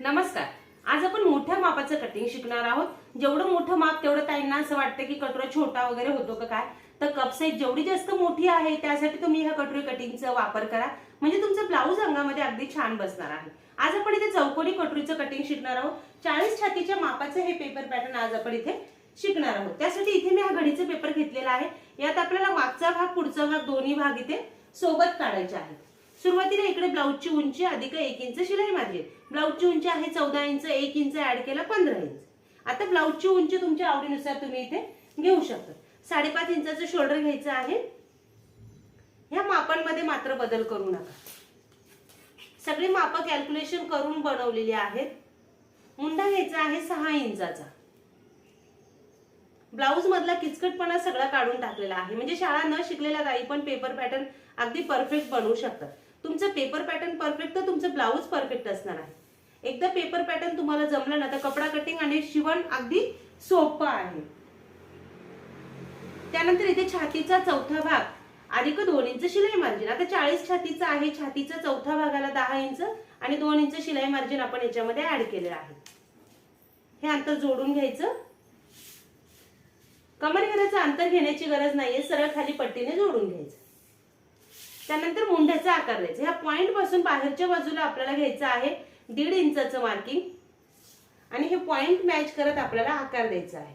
नमस्कार. आज आपण मोठ्या मापाचं कटिंग शिकणार आहोत. जेवढं मोठं माप तेवढं ताईंना असं वाटतं की कटोरा छोटा वगैरे होतो का काय? तर कप साईज जेवढी जास्त मोठी आहे त्यासाठी तुम्ही ह्या कटोरी कटिंगचा वापर करा. म्हणजे तुमचं ब्लाऊज अंगामध्ये अगदी छान बसणार आहे. आज आपण इथे चौकोनी कटोरीचं कटिंग शिकणार आहोत. चाळीस छातीच्या मापाचं हे पेपर पॅटर्न आज आपण इथे शिकणार आहोत. त्यासाठी इथे मी हा घडीचा पेपर घेतलेला आहे. यात आपल्याला मागचा भाग पुढचा भाग दोन्ही भाग इथे सोबत काढायचे आहेत. सुरुवातीला इकडे ब्लाऊजची उंची अधिक एक इंच शिलाई मारली. ब्लाऊजची उंची आहे चौदा इंच एक इंच ऍड केला पंधरा इंच. आता ब्लाऊजची उंची तुमच्या आवडीनुसार तुम्ही इथे घेऊ शकता. साडेपाच इंचाचं शोल्डर घ्यायचं आहे. ह्या मापांमध्ये मात्र बदल करू नका. सगळी मापं कॅल्क्युलेशन करून बनवलेली आहेत. मुंडा घ्यायचा आहे सहा इंचाचा. ब्लाऊज मधला किचकटपणा सगळा काढून टाकलेला आहे. म्हणजे शाळा न शिकलेल्या काही पण पेपर पॅटर्न अगदी परफेक्ट बनवू शकतात. तुमचं पेपर पॅटर्न परफेक्ट तर तुमचं ब्लाऊज परफेक्ट असणार आहे. एकदा पेपर पॅटर्न तुम्हाला जमलं ना तर कपडा कटिंग आणि शिवण अगदी सोपं आहे. त्यानंतर इथे छातीचा चौथा भाग अधिक दोन इंच शिलाई मार्जिन आता चाळीस छातीचा आहे छातीचा चौथा भागाला दहा इंच आणि दोन इंच शिलाई मार्जिन आपण याच्यामध्ये ऍड केलेलं आहे. हे अंतर जोडून घ्यायचं. कमरघेराचं अंतर घेण्याची गरज नाहीये सरळ खाली पट्टीने जोडून घ्यायचं. त्यानंतर मुंड्याचा आकार द्यायचा. ह्या पॉइंटपासून बाहेरच्या बाजूला आपल्याला घ्यायचं आहे दीड इंचाचं मार्किंग आणि हे पॉइंट मॅच करत आपल्याला आकार द्यायचा आहे.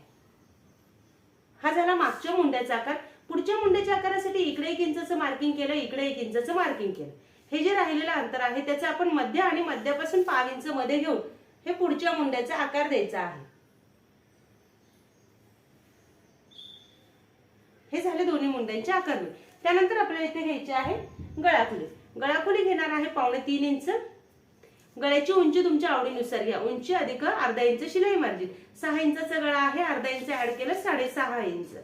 हा झाला मागच्या मुंड्याचा आकार. पुढच्या मुंड्याच्या आकारासाठी इकडे एक इंचाचं मार्किंग केलं इकडे एक इंचाचं मार्किंग केलं. हे जे राहिलेलं अंतर आहे त्याचं आपण मध्य आणि मध्यापासून पाव इंच मध्ये घेऊन हे पुढच्या मुंड्याचा आकार द्यायचा आहे. हे झाले दोन्ही मुंड्यांचे आकार त्यानंतर आपल्याला इथे घ्यायचे आहे गळाखोली. गळाखोली घेणार आहे पावणे तीन इंच. गळ्याची उंची तुमच्या आवडीनुसार घ्या. उंची अधिक अर्धा इंच शिलाई मार्जिन. सहा इंचाचा गळा आहे अर्धा इंच ऍड केलं साडेसहा इंच.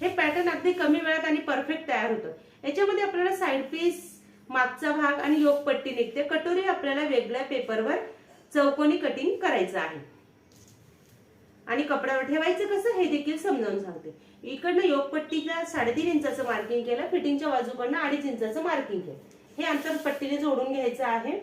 हे पॅटर्न अगदी कमी वेळात आणि परफेक्ट तयार होतं. याच्यामध्ये आपल्याला साईड पीस मागचा भाग आणि योग पट्टी निघते. कटोरी आपल्याला वेगळ्या पेपरवर चौकोनी कटिंग करायचं आहे. आणि कपड्यावर ठेवायचं कसं हे देखील समजावून सांगते. इकडनं योगपट्टीला साडेतीन इंचाचं मार्किंग केलं फिटिंगच्या बाजूकडनं अडीच इंचाचं मार्किंग केलं. हे अंतर पट्टीने जोडून घ्यायचं आहे.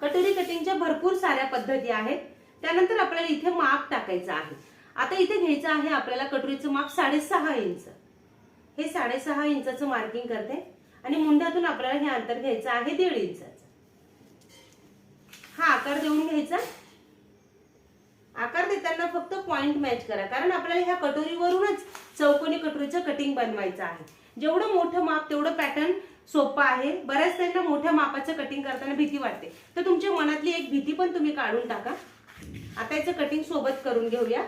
कटोरी कटिंगच्या भरपूर साऱ्या पद्धती आहेत. त्यानंतर आपल्याला इथे माप टाकायचं आहे. आता इथे घ्यायचं आहे आपल्याला कटोरीचं माप साडेसहा इंच. हे साडेसहा इंचाचं मार्किंग करते. आणि मुंड्यातून आपल्याला हे अंतर घ्यायचं आहे दीड इंचाचं. हा आकार देऊन घ्यायचा. आकार देताना फक्त पॉइंट मॅच करा. कारण आपल्याला ह्या कटोरीवरूनच चौकोनी कटोरीचं कटिंग बनवायचं आहे. जेवढं मोठं माप तेवढं पॅटर्न सोपं आहे. बऱ्याच त्यांना मोठ्या मापाचं कटिंग करताना भीती वाटते. तर तुमच्या मनातली एक भीती पण तुम्ही काढून टाका. आता याचं कटिंग सोबत करून घेऊया.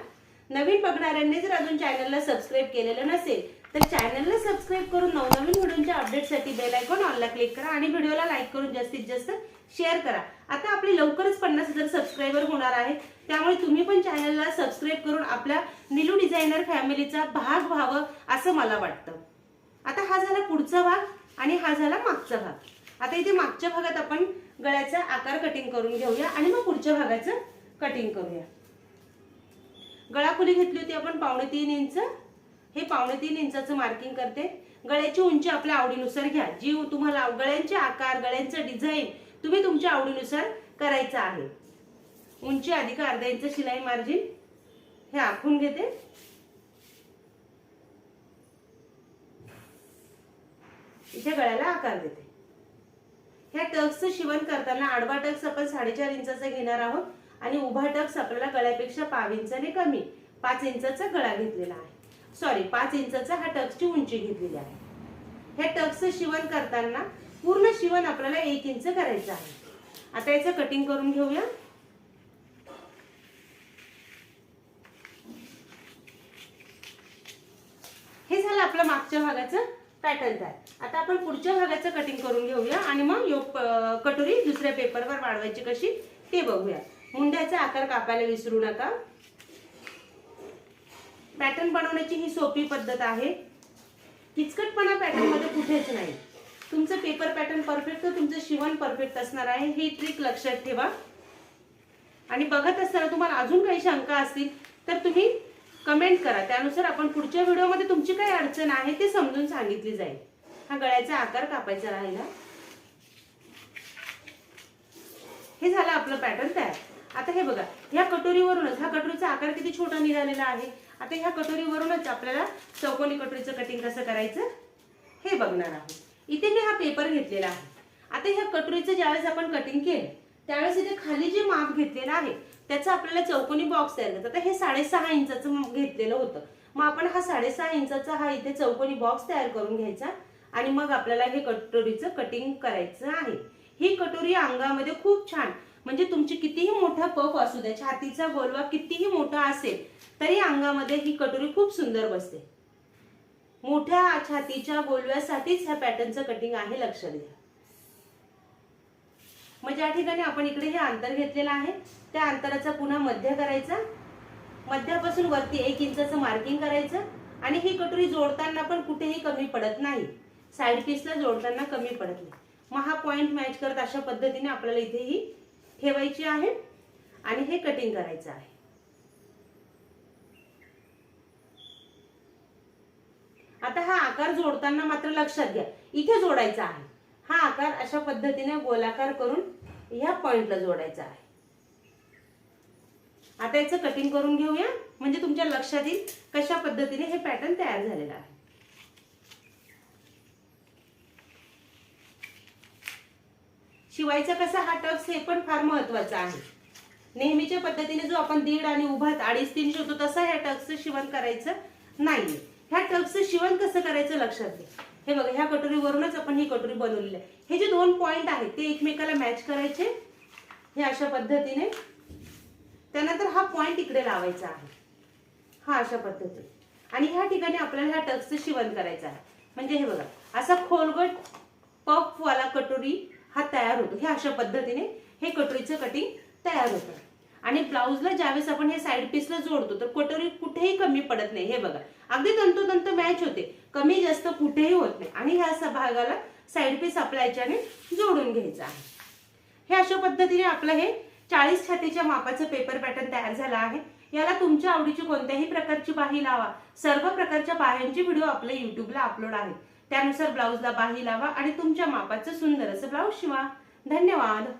नवीन बघणाऱ्यांनी जर अजून चॅनलला सबस्क्राईब केलेलं नसेल तर चॅनलला सबस्क्राईब करून नवनवीन व्हिडिओच्या अपडेटसाठी बेल आयकॉन ऑनला क्लिक करा आणि व्हिडिओला लाईक करून जास्तीत जास्त शेअर करा. आता आपली लवकरच पन्नास हजार सबस्क्रायबर होणार आहे त्यामुळे तुम्ही पण चॅनलला सबस्क्राईब करून आपल्या निलू डिझायनर फॅमिलीचा भाग व्हावं असं मला वाटतं. आता हा झाला पुढचा भाग आणि हा झाला मागचा भाग. आता इथे मागच्या भागात आपण गळ्याचा आकार कटिंग करून घेऊया आणि मग पुढच्या भागाचं कटिंग करूया. गळाखोली घेतली होती आपण पावणे तीन इंच. हे पावणे तीन इंचाचं मार्किंग करते. गळ्याची उंची आपल्या आवडीनुसार घ्या. जी तुम्हाला गळ्यांचे आकार गळ्यांचं डिझाईन तुम्ही तुमच्या आवडीनुसार करायचं आहे. उंची अधिक अर्धा इंच शिलाई मार्जिन हे आखून घेते. इथे गळ्याला आकार देते. ह्या टक्सचं शिवण करताना आडवा टक्स आपण साडेचार इंचाचा घेणार आहोत आणि उभा टक्स आपल्याला गळ्यापेक्षा पाव इंचाने कमी पाच इंचाचा गळा घेतलेला आहे. सॉरी पाच इंचाचा हा टक्सची उंची घेतलेली आहे. ह्या टक्स शिवण करताना पूर्ण शिवण आपल्याला एक इंच करायचं आहे. आता याचं कटिंग करून घेऊया. हे झालं आपलं मागच्या भागाचं पॅटर्न तयार. आता आपण पुढच्या भागाचं कटिंग करून घेऊया आणि मग योग कटोरी दुसऱ्या पेपरवर वाढवायची कशी ते बघूया. मुंड्याचा आकार कापायला विसरू नका. पॅटर्न बनवण्याची ही सोपी पद्धत आहे. किचकटपणा पॅटर्नमध्ये कुठेच नाही. तुमचं पेपर पॅटर्न परफेक्ट तर तुमचं शिवण परफेक्ट असणार आहे. ही ट्रिक लक्षात ठेवा. आणि बघत असताना तुम्हाला अजून काही शंका असतील तर तुम्ही कमेंट करा. त्यानुसार आपण पुढच्या व्हिडिओमध्ये तुमची काय अडचण आहे ते समजून सांगितली जाईल. हा गळ्याचा आकार कापायचा राहिला. हे झालं आपलं पॅटर्न तयार. आता हे बघा ह्या कटोरीवरूनच हा कटोरीचा आकार किती छोटा निघालेला आहे? आता ह्या कटोरीवरूनच आपल्याला चौकोनी कटोरीचं कटिंग कसं करायचं? हे बघणार आहोत. इथे मी हा पेपर घेतलेला आहे. आता ह्या कटोरीचं ज्यावेळेस आपण कटिंग केलं त्यावेळेस इथे खाली जे माप घेतलेलं आहे त्याचा आपल्याला चौकोनी बॉक्स तयार करायचा आता हे साडेसहा इंचाचं घेतलेलं होतं. मग आपण हा साडेसहा इंचाचा हा इथे चौकोनी बॉक्स तयार करून घ्यायचा आणि मग आपल्याला हे कटोरीचं कटिंग करायचं आहे. ही कटोरी अंगामध्ये खूप छान म्हणजे तुमची कितीही मोठा पफ असू द्या छातीचा गोलवा कितीही मोठा असेल तरी अंगामध्ये ही कटोरी खूप सुंदर बसते. मोठ्या छातीच्या गोलव्यासाठीच ह्या पॅटर्नचं कटिंग आहे लक्षात घ्या. म्हणजे मग ज्या ठिकाणी आपण इकडे हे अंतर घेतलेलं आहे. त्या अंतराचा पुन्हा मध्य करायचा. मध्यापासून वरती एक इंचाचं मार्किंग करायचं. आणि ही कटोरी जोडताना पण कुठेही कमी पडत नाही. साईड पीसला जोडताना कमी पडत नाही. मग हा पॉईंट मॅच करत अशा पद्धतीने आपल्याला इथे ही ठेवायची आहे आणि हे कटिंग करायचं आहे. आता हा आकार जोडताना मात्र लक्षात घ्या इथे जोडायचा आहे. हा आकार अशा पद्धतीने गोलाकार करून ह्या पॉइंटला जोडायचा आहे. आता याचं कटिंग करून घेऊया म्हणजे तुमच्या लक्षात येईल कशा पद्धतीने हे पॅटर्न तयार झालेलं आहे. शिवायचा कसा हा टक्स हे पण फार महत्त्वाचा आहे. नेहमीच्या पद्धतीने जो आपण दीड आणि उभात अडीच तीन शिवतो तसा ह्या टक्सचं शिवण करायचं नाहीये. ह्या टक्सचं शिवण कसं करायचं लक्षात घ्या. हे बघा ह्या कटोरीवरूनच आपण ही कटोरी बनवलेली आहे. हे जे दोन पॉईंट आहेत ते एकमेकाला मॅच करायचे. हे अशा पद्धतीने. त्यानंतर हा पॉईंट इकडे लावायचा आहे. हा अशा पद्धतीने. आणि ह्या ठिकाणी आपल्याला ह्या टक्सचं शिवण करायचं आहे. म्हणजे हे बघा असा खोलगट पफवाला कटोरी हा तयार होतो. हे अशा पद्धतीने हे कटोरीचं कटिंग तयार होतं. आणि ब्लाऊजला ज्यावेळेस आपण हे साईड पीसला जोडतो तर कटोरी कुठेही कमी पडत नाही. हे बघा. अगदी तंतोतंत मॅच होते. कमी जास्त कुठेही होत नाही. आणि ह्या भागाला साईड पीस आपल्या याच्याने जोडून घ्यायचा आहे. हे अशा पद्धतीने आपलं हे चाळीस छातीच्या मापाचं पेपर पॅटर्न तयार झालं आहे. याला तुमच्या आवडीची कोणत्याही प्रकारची बाही लावा. सर्व प्रकारच्या बाह्यांचे व्हिडिओ आपल्या युट्यूबला अपलोड आहेत. त्यानुसार ब्लाऊजला बाही लावा आणि तुमच्या मापाचं सुंदर असं ब्लाऊज शिवा. धन्यवाद.